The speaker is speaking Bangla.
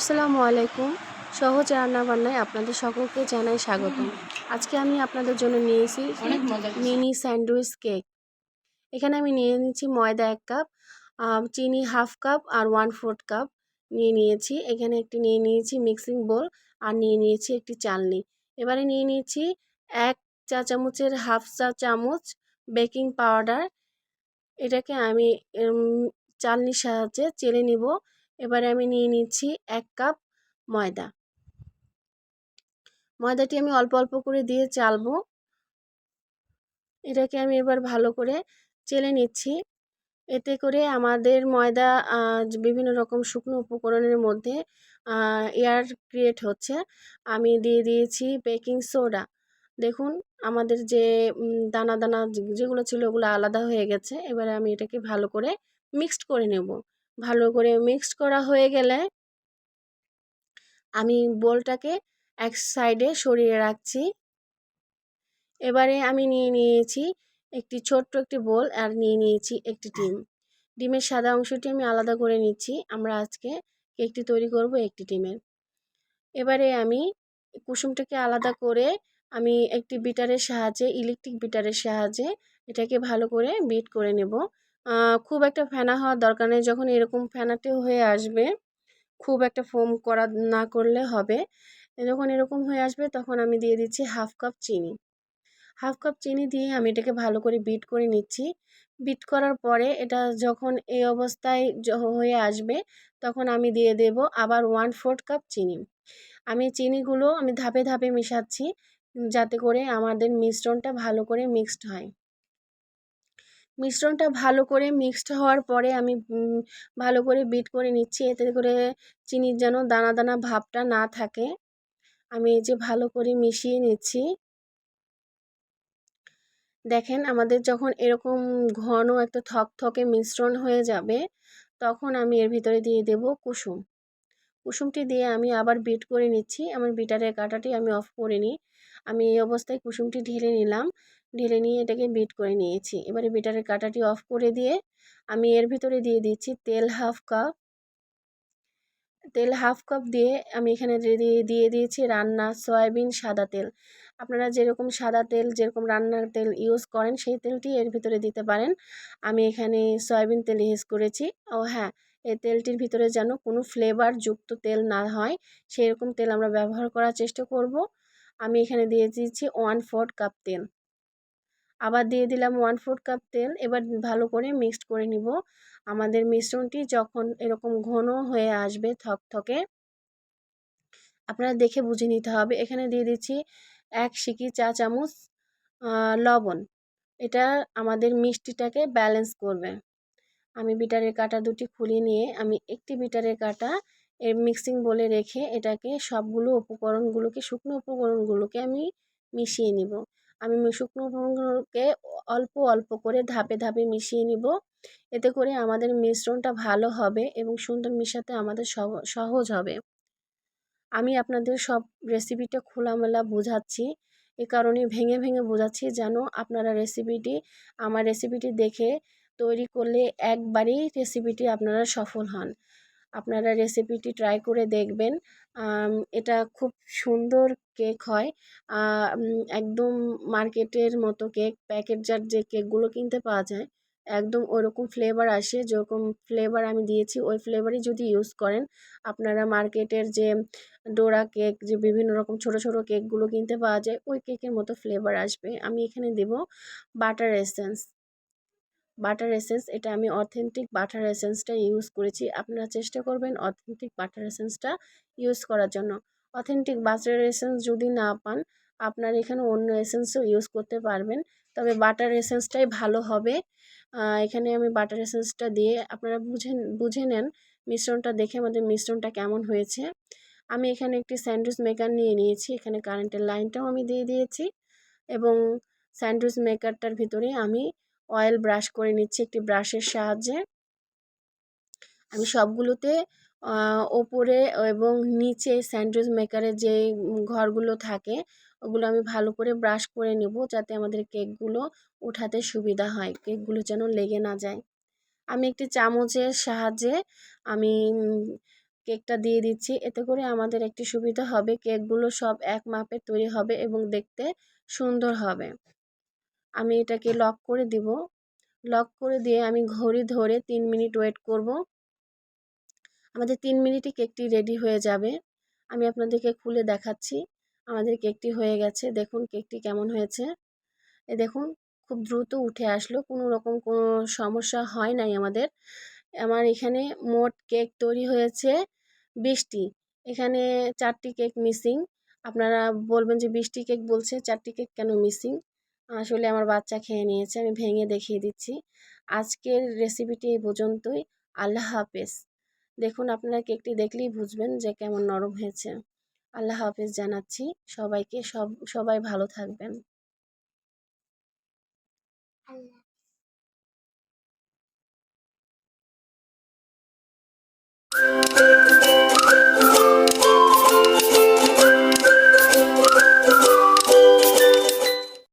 আসসালামু আলাইকুম। সহজ রান্নাবান্নায় আপনাদের সকলকে জানাই স্বাগতম। আজকে আমি আপনাদের জন্য নিয়েছি। Mini sandwich cake. এখানে আমি নিয়ে নিয়েছি ময়দা এক কাপ চিনি হাফ কাপ আর ওয়ান ফোর্থ কাপ নিয়ে নিয়েছি। এখানে একটি নিয়ে নিয়েছি মিক্সিং বোল আর নিয়ে নিয়েছি একটি চালনি। এবারে নিয়ে নিয়েছি এক চা চামচের হাফ চা চামচ বেকিং পাউডার। এটাকে আমি চালনির সাহায্যে চেলে নিব। এবারে আমি নিয়ে নিচ্ছি এক কাপ ময়দা। ময়দাটি আমি অল্প অল্প করে দিয়ে চালবো। এটাকে আমি এবার ভালো করে চেলে নিচ্ছি। এতে করে আমাদের ময়দা বিভিন্ন রকম শুকনো উপকরণের মধ্যে এয়ার ক্রিয়েট হচ্ছে। আমি দিয়ে দিয়েছি বেকিং সোডা দেখুন, আমাদের যে দানা দানা যেগুলো ছিল ওগুলো আলাদা হয়ে গেছে। এবারে আমি এটাকে ভালো করে মিক্সড করে নেব। ভালো করে মিক্সড করা হয়ে গেলে আমি বোলটাকে এক সাইডে সরিয়ে রাখছি। এবারে আমি নিয়ে নিয়েছি একটি ছোট্ট একটি বোল আর নিয়ে নিয়েছি একটি ডিম। ডিমের সাদা অংশটি আমি আলাদা করে নিচ্ছি। আমরা আজকে কেকটি তৈরি করব একটি ডিমের। এবারে আমি কুসুমটাকে আলাদা করে আমি একটি বিটারের সাহায্যে ইলেকট্রিক বিটারের সাহায্যে এটাকে ভালো করে বিট করে নেব। খুব একটা ফেনা হওয়ার দরকার নেই। যখন এরকম ফেনাটে হয়ে আসবে, খুব একটা ফোম করা না করলে হবে। যখন এরকম হয়ে আসবে, তখন আমি দিয়ে দিচ্ছি হাফ কাপ চিনি। হাফ কাপ চিনি দিয়ে আমি এটাকে ভালো করে বিট করে নিচ্ছি। বিট করার পরে এটা যখন এই অবস্থায় হয়ে আসবে, তখন আমি দিয়ে দেব আবার ওয়ান ফোর্থ কাপ চিনি। আমি চিনিগুলো আমি ধাপে ধাপে মেশাচ্ছি, যাতে করে আমাদের মিশ্রণটা ভালো করে মিক্সড হয়। মিশ্রণটা ভালো করে মিক্সড হওয়ার পরে আমি ভালো করে বিট করে নিচ্ছি। এতে করে চিনির যেন দানা দানা ভাবটা না থাকে। আমি এই যে ভালো করে মিশিয়ে নিচ্ছি। দেখেন, আমাদের যখন এরকম ঘন একটা থকথকে মিশ্রণ হয়ে যাবে, তখন আমি এর ভিতরে দিয়ে দেব কুসুম। কুসুমটি দিয়ে আমি আবার বিট করে নিচ্ছি। আমার বিটারের কাঁটাটি আমি অফ করে নিই। আমি এই অবস্থায় কুসুমটি ঢেলে নিলাম। ঢেলে নিয়ে এটাকে বিট করে নিয়েছি। এবারে বিটারের কাঁটাটি অফ করে দিয়ে আমি এর ভিতরে দিয়ে দিচ্ছি তেল হাফ কাপ। তেল হাফ কাপ দিয়ে আমি এখানে দিয়ে দিয়ে- দিয়ে দিয়েছি রান্না সয়াবিন সাদা তেল। আপনারা যেরকম সাদা তেল, যেরকম রান্নার তেল ইউজ করেন, সেই তেলটি এর ভিতরে দিতে পারেন। আমি এখানে সয়াবিন তেল ইউজ করেছি। ও হ্যাঁ এই তেলটির ভিতরে যেন কোনো ফ্লেভার যুক্ত তেল না হয় সেই রকম তেল আমরা ব্যবহার করার চেষ্টা করব। আমি এখানে দিয়ে দিয়েছি ওয়ান ফোর্থ কাপ তেল। আবার দিয়ে দিলাম ওয়ান ফোর্থ কাপ তেল, এবার ভালো করে মিক্সড করে নিব। আমাদের মিশ্রণটি যখন এরকম ঘন হয়ে আসবে থকথকে, আপনারা দেখে বুঝে নিতে হবে। এখানে দিয়ে দিচ্ছি এক সিকি চা চামচ লবণ। এটা আমাদের মিষ্টিটাকে ব্যালেন্স করবে। আমি বিটারের কাঁটা দুটি খুলে নিয়ে, আমি একটি বিটারের কাঁটা এর মিক্সিং বলে রেখে এটাকে সবগুলো উপকরণগুলোকে, শুকনো উপকরণগুলোকে আমি মিশিয়ে নিব। আমি শুকনো উপকরণগুলোকে অল্প অল্প করে ধাপে ধাপে মিশিয়ে নিব। এতে করে আমাদের মিশ্রণটা ভালো হবে এবং সুন্দর মিশাতে আমাদের সহ- সহজ হবে। আমি আপনাদের সব রেসিপিটা খোলামেলা বোঝাচ্ছি। এ কারণে ভেঙে ভেঙে বোঝাচ্ছি যেন আপনারা রেসিপিটি আমার রেসিপিটি দেখে তৈরি করলে একবারেই রেসিপিটি আপনারা সফল হন। আপনারা রেসিপিটি ট্রাই করে দেখবেন। এটা খুব সুন্দর কেক হয়। একদম মার্কেটের মতো কেক প্যাকেটজাত যে কেকগুলো কিনতে পাওয়া যায়, একদম ওরকম ফ্লেভার আসে, যেরকম ফ্লেভার আমি দিয়েছি, ওই ফ্লেভারই যদি ইউজ করেন, আপনারা মার্কেটের যে ডোরা কেক যে বিভিন্ন রকম ছোট ছোট কেকগুলো কিনতে পাওয়া যায়, ওই কেকের মতো ফ্লেভার আসবে। আমি এখানে দেব বাটার এসেন্স বাটার এসেন্স এটা আমি অথেন্টিক বাটার এসেন্সটা ইউজ করেছি। আপনারা চেষ্টা করবেন অথেন্টিক বাটার এসেন্সটা ইউজ করার জন্য। অথেন্টিক বাটার এসেন্স যদি না পান, আপনার এখানে অন্য এসেন্সও ইউজ করতে পারবেন। তবে বাটার এসেন্সটাই ভালো হবে। এখানে আমি বাটার এসেন্সটা দিয়ে আপনারা বুঝে বুঝে নেন মিশ্রণটা দেখে আমাদের মিশ্রণটা কেমন হয়েছে। আমি এখানে একটি স্যান্ডউইচ মেকার নিয়ে নিয়েছি। এখানে কারেন্টের লাইনটাও আমি দিয়ে দিয়েছি। এবং স্যান্ডউইচ মেকারটার ভিতরে আমি অয়েল ব্রাশ করে নিচ্ছি একটি ব্রাশের সাহায্যে। আমি সবগুলোতে ওপরে এবং নিচে স্যান্ডউইচ মেকারের যে ঘরগুলো থাকে, ওগুলো আমি ভালো করে ব্রাশ করে নেব যাতে আমাদের কেকগুলো ওঠাতে সুবিধা হয় কেকগুলো যেন লেগে না যায়। আমি একটি চামচের সাহায্যে আমি কেকটা দিয়ে দিচ্ছি। এতে করে আমাদের একটি সুবিধা হবে কেকগুলো সব এক মাপে তৈরি হবে এবং দেখতে সুন্দর হবে। আমি এটাকে লক করে দিব। লক করে দিয়ে আমি ঘড়ি ধরে তিন মিনিট ওয়েট করব। আমাদের তিন মিনিটে কেকটি রেডি হয়ে যাবে। আমি আপনাদেরকে খুলে দেখাচ্ছি। আমাদের কেকটি হয়ে গেছে। দেখুন কেকটি কেমন হয়েছে। এ দেখুন, খুব দ্রুত উঠে আসলো। কোনো রকম কোনো সমস্যা হয় নাই আমাদের। আমার এখানে মোট কেক তৈরি হয়েছে বিশটি। এখানে চারটি কেক মিসিং আপনারা বলবেন যে বিশটি কেক বলছে, চারটি কেক কেন মিসিং আসলে আমার বাচ্চা খেয়ে নিয়েছে, আমি ভেঙে দেখিয়ে দিচ্ছি। আজকের রেসিপিটি এই পর্যন্তই। আল্লাহ হাফেজ। দেখুন, আপনারা কেকটি দেখলেই বুঝবেন যে কেমন নরম হয়েছে। আল্লাহ হাফেজ জানাচ্ছি। সবাইকে সব, সবাই ভালো থাকবেন।